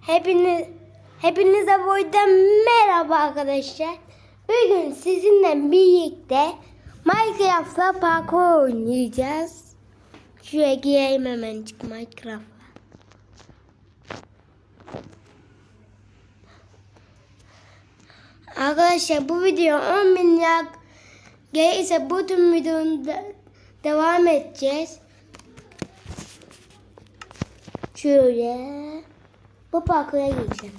Hepiniz hepinize buradan merhaba arkadaşlar. Bugün sizinle birlikte Minecraft'ta parkur oynayacağız. Şuraya gireyim hemencik Minecraft'a. Arkadaşlar bu video 10 bin like gelirse bu tüm videonun devam edeceğiz. Şöyle bu parkura gireceğim.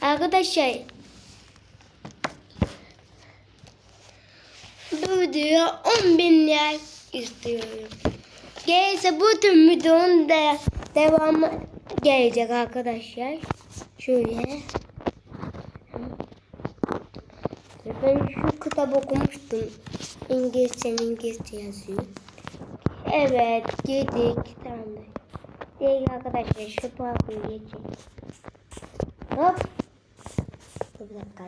Arkadaşlar bu videoya 10 bin like istiyorum. Gelirse bu tüm videonun da devamı gelecek arkadaşlar. Şöyle. Ben şu kitap okumuştum. İngilizce İngilizce yazıyor. Evet girdik. Tamamdır. Değil arkadaşlar şu parkuru geçelim. Hop. Dur bir dakika.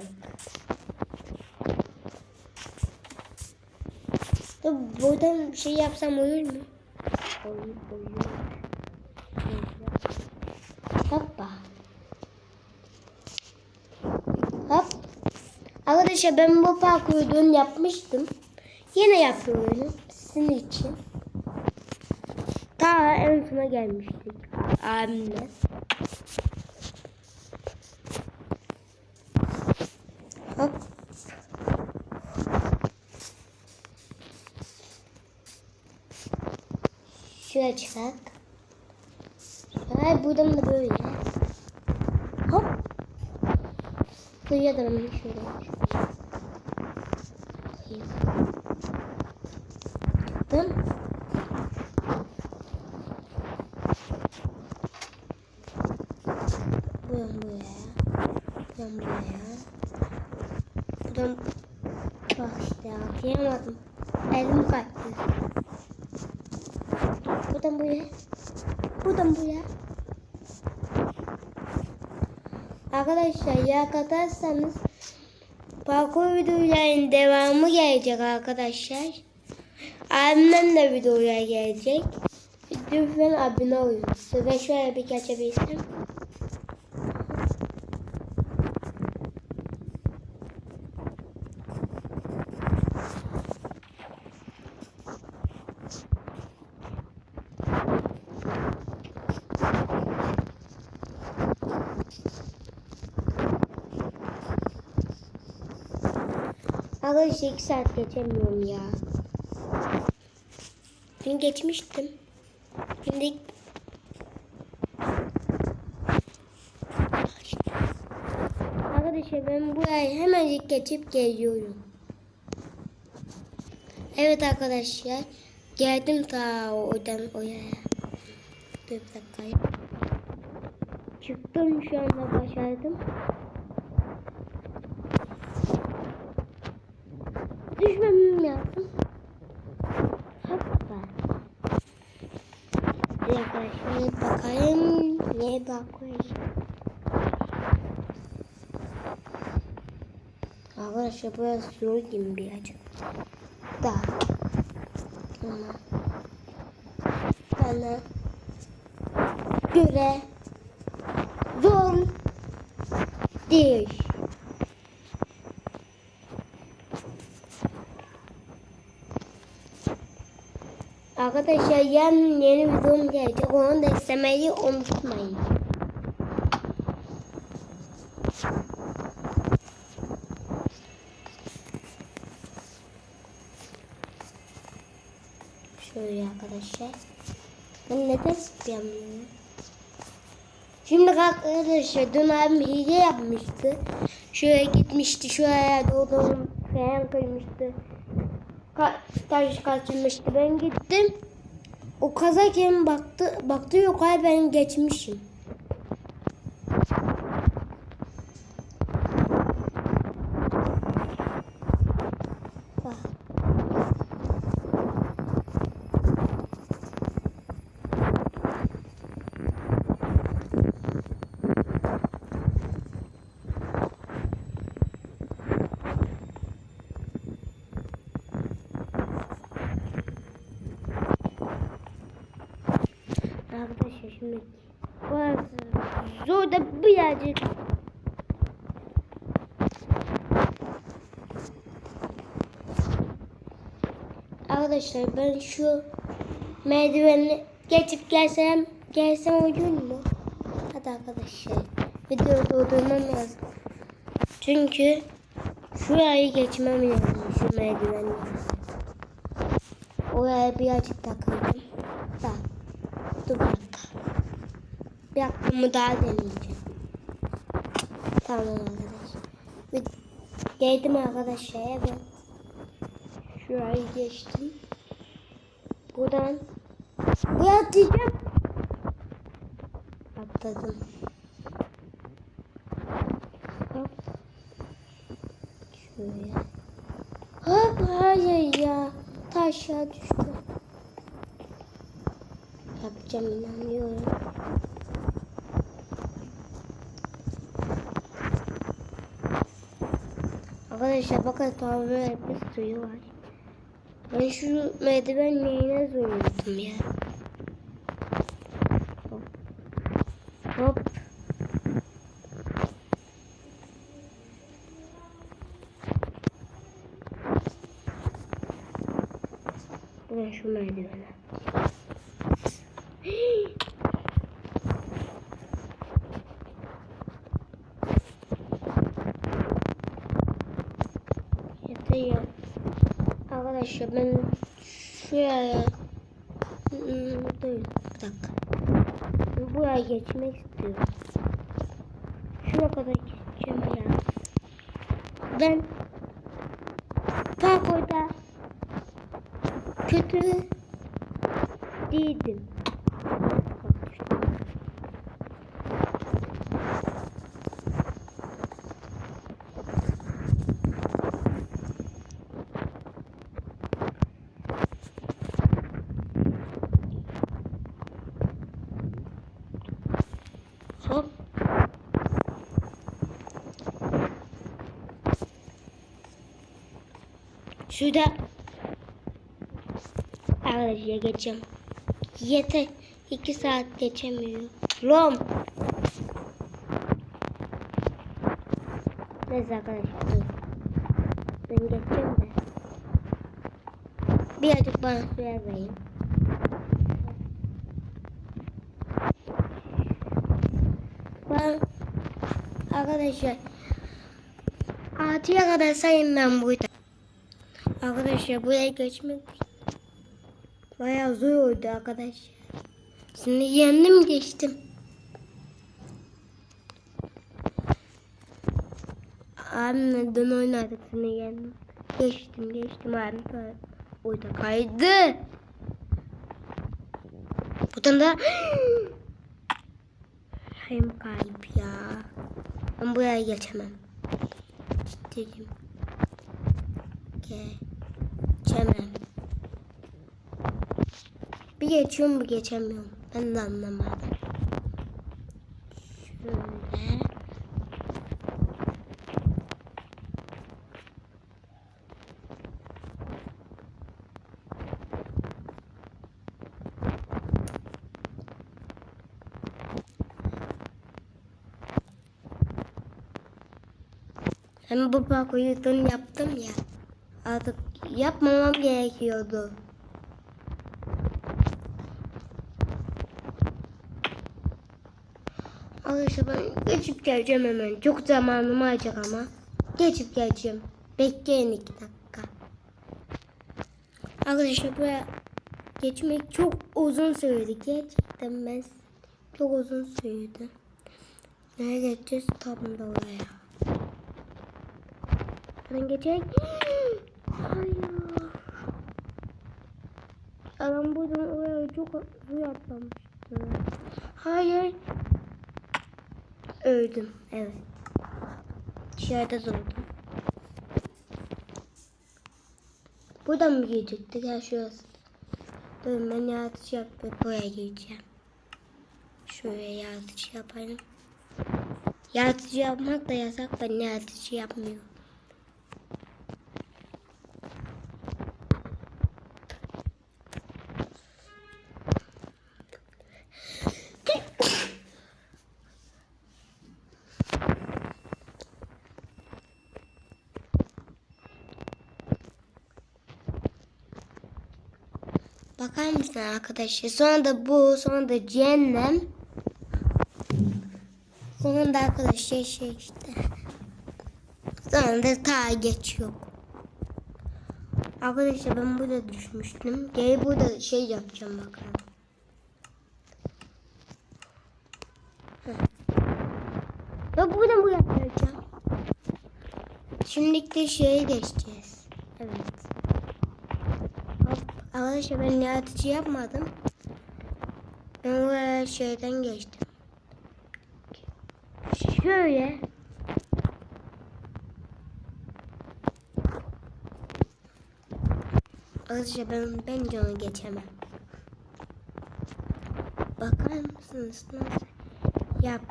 Dur buradan bir şey yapsam olur mu? Olur olur. Hoppa. Hop. Arkadaşlar ben bu parkuru dün yapmıştım. Yine yapıyorum sizin için. Ta en sona gelmiştik abimle. Hop. Şuraya çıkak. Şöyle buradan da böyle. Hop. Buraya da şöyle. Koyayım. Tamam. Buradan buraya. Buradan buraya. Buradan bak işte atlayamadım. Elim kalktı. Buradan buraya. Buradan buraya. Arkadaşlar ya katarsanız parkur videoların devamı gelecek arkadaşlar. Abimden de videoya gelecek. Lütfen abone olun. Ve şöyle bir geçebilsem. Arkadaşlar 2 saat geçemiyorum ya. Dün geçmiştim. Şimdi Arkadaşlar ben burayı hemencik geçip geliyorum. Evet arkadaşlar. Geldim ta oradan oraya. Dur bir dakika. Çıktım şu anda başardım. Düşmemem lazım. Hoppa. Bir arkadaşlar bakayım. Ne bakayım? Arkadaşlar burası zor gibi bir yer. Da. Ama bana göre zor değil. Arkadaşlar yarın yeni videom gelecek. Onu da izlemeyi unutmayın. Şöyle arkadaşlar. Ben neden zıplayamıyorum? Şimdi arkadaşlar dün abim hile yapmıştı. Şuraya gitmişti. Şuraya doğru falan koymuştu. Taş kaçırmıştı. Ben gittim. O kazarken baktı, baktı yok ay ben geçmişim. Şimdi burası zor da birazcık Arkadaşlar ben şu merdiveni geçip gelsem gelsem olur mu? Hadi arkadaşlar video durdurmam lazım. Çünkü şurayı geçmem lazım şu merdiveni. Oraya birazcık takıldım. Da. Dur. Bir hakkımı daha deneyeceğim. Tamam arkadaşlar. Bir, geldim arkadaşlar eve. Şurayı geçtim. Buradan buraya atlayacağım. Atladım. Hop. Şuraya. Hop hayır ya. Ta aşağı düştü. Yapacağım inanıyorum. Arkadaşlar bakın tam böyle bir suyu var. Ben şu merdiven neyine zorladım ya. Hop. Hop. Ben şu merdivene. Yeter ya. Arkadaşlar ben şuraya Hmm, dur bir dakika. Buraya geçmek istiyorum. Şuna kadar geçeceğim ya. Ben parkurda kötü değildim. Bak düştüm. Hop. Şurada Arkadaşlar geçeceğim. Yeter. iki saat geçemiyor. Rom. Neyse arkadaşlar. Ben geçeceğim de. Birazcık bana süre verin. Ben arkadaşlar altıya kadar sayayım ben burada. Arkadaşlar buraya geçmek bayağı zor oldu arkadaşlar. Şimdi yendim geçtim. Abimle dün oynadık şimdi yendim. Geçtim geçtim sonra orada kaydı. Buradan da hem kayıp ya. Ben buraya geçemem. Ciddiyim. Geçemem. Bir geçiyorum bir geçemiyorum. Ben de anlamadım. Şöyle. Hem bu parkuru dün yaptım ya. Artık yapmamam gerekiyordu. Arkadaşlar ben geçip geleceğim hemen. Çok zamanım alacak ama. Geçip geleceğim. Bekleyin iki dakika. Arkadaşlar buraya geçmek çok uzun sürdü. Gerçekten ben çok uzun sürdü. Nereye geçeceğiz? Tam da oraya. Ben geçecek. Hayır. Adam buradan oraya çok hızlı atlamıştı. Hayır. Öldüm. Evet. Dışarıda durdum. Buradan mı girecektik? Ha şurası. Dur ben yaratıcı yapıp buraya gireceğim. Şuraya yaratıcı yapayım. Yaratıcı yapmak da yasak. Ben yaratıcı yapmıyorum. Mısın arkadaşlar? Sonra da bu, sonra da cehennem. Sonra da arkadaşlar şey işte. Sonra da ta geç yok. Arkadaşlar ben burada düşmüştüm. Gel burada şey yapacağım bakalım. Yok buradan buraya yapacağım. Şimdi de şeye geçeceğiz. Evet. Arkadaşlar ben yaratıcı yapmadım. Ben oraya şeyden geçtim. Şöyle. Arkadaşlar ben bence onu geçemem. Bakar mısınız nasıl? Yap.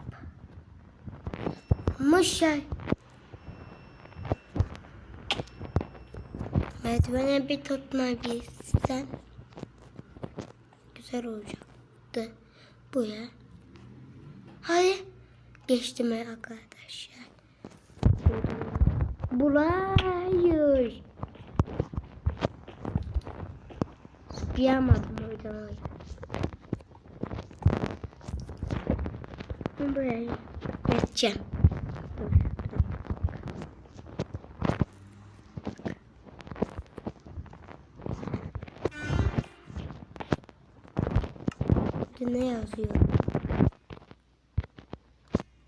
Muşay. Merdivene bir tutmabilsen güzel olacaktı. Bu ya. Hayır. Geçtim arkadaşlar. Burayı. Zıplayamadım o yüzden o yüzden. Ben buraya geçeceğim. Ne yazıyor?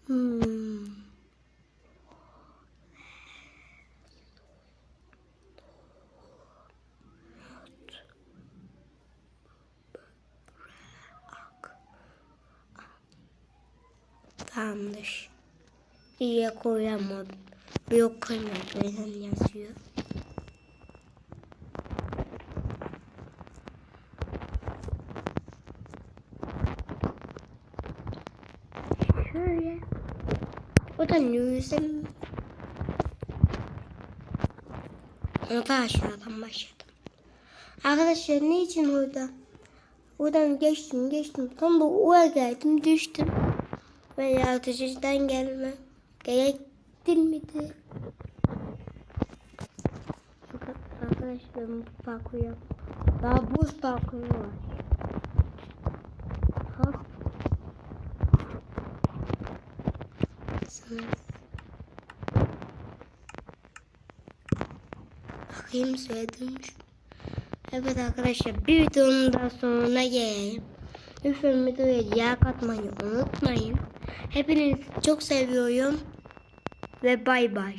Hmm. Tamamdır. İyiye koyamadım. Yok koymadım. Neden yazıyor? Şöyle. O da yüzüm. Onu da aşağıdan başladım. Arkadaşlar ne için orada? Oradan geçtim geçtim. Tam da oraya geldim düştüm. Ve yaratıcıdan gelme. Gerektirmedi. Arkadaşlar bu parkur yap. Daha buz parkuru var. Hop. Sınıf. Bakayım söyledim. Evet arkadaşlar bir videonun daha sonuna gelelim. Lütfen videoya yer katmayı unutmayın. Hepinizi çok seviyorum. Ve bay bay.